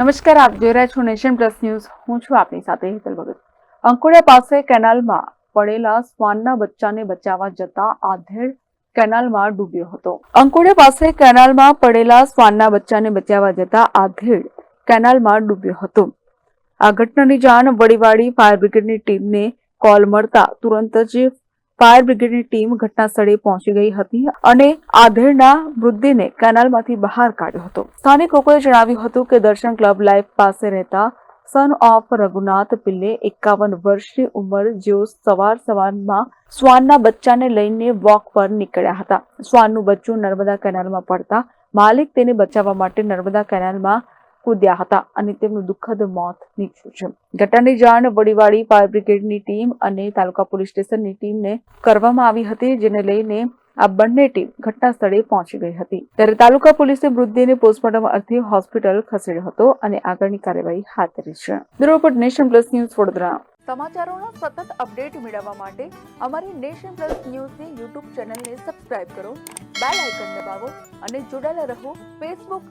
નમસ્કાર, આપ જોઈ રહ્યા છો નેશન પ્લસ ન્યૂઝ. હું છું આપની સાથે હેતલ ભગત. અંકોડિયા પાસે કેનાલમાં પડેલા શ્વાનના બચ્ચાને બચાવવા જતા આધેડ કેનાલમાં ડૂબ્યો હતો. અંકોડિયા પાસે કેનાલમાં પડેલા શ્વાનના બચ્ચાને બચાવવા જતા આધેડ કેનાલમાં ડૂબ્યો હતો. આ ઘટનાની જાણ વડીવાડી ફાયર બ્રિગેડની ટીમને કોલ મળતા તુરંત જ ફાયર બ્રિગેડની ટીમ ઘટના સ્થળે પહોંચી ગઈ હતી અને આધેડના મૃતદેહને કેનાલમાંથી બહાર કાઢ્યો હતો. સ્થાનિક લોકોએ જણાવ્યું હતું કે દર્શન ક્લબ લાઈફ પાસે રહેતા સન ઓફ રઘુનાથ પિલ્લે એકાવન વર્ષની ઉંમર જેઓ સવાર સવારમાં શ્વાનના બચ્ચાને લઈને વોક પર નીકળ્યા હતા. શ્વાનનું બચ્ચું નર્મદા કેનાલમાં પડતા માલિક તેને બચાવવા માટે નર્મદા કેનાલમાં કૂદ્યા હતા અને તેમનું દુઃખદ મોત નીપજ્યું છે. ઘટનાની જાણ વડીવાડી ફાયર બ્રિગેડની ટીમ અને તાલુકા પોલીસ સ્ટેશનની ટીમને કરવામાં આવી હતી, જેને લઈને આ બંને ટીમ ઘટના સ્થળે પહોંચી ગઈ હતી. ત્યારે તાલુકા પોલીસે મૃતદેહને પોસ્ટમોર્ટમ અર્થે હોસ્પિટલ ખસેડ્યો હતો અને આગળની કાર્યવાહી હાથ ધરી છે. Bureau Nation Plus News Vadodara. સમાચારોના સતત અપડેટ મેળવવા માટે અમારી નેશન પ્લસ ન્યૂઝની યુટ્યુબ ચેનલને સબસ્ક્રાઇબ કરો, બેલ આઇકન દબાવો અને જોડાયેલા રહો ફેસબુક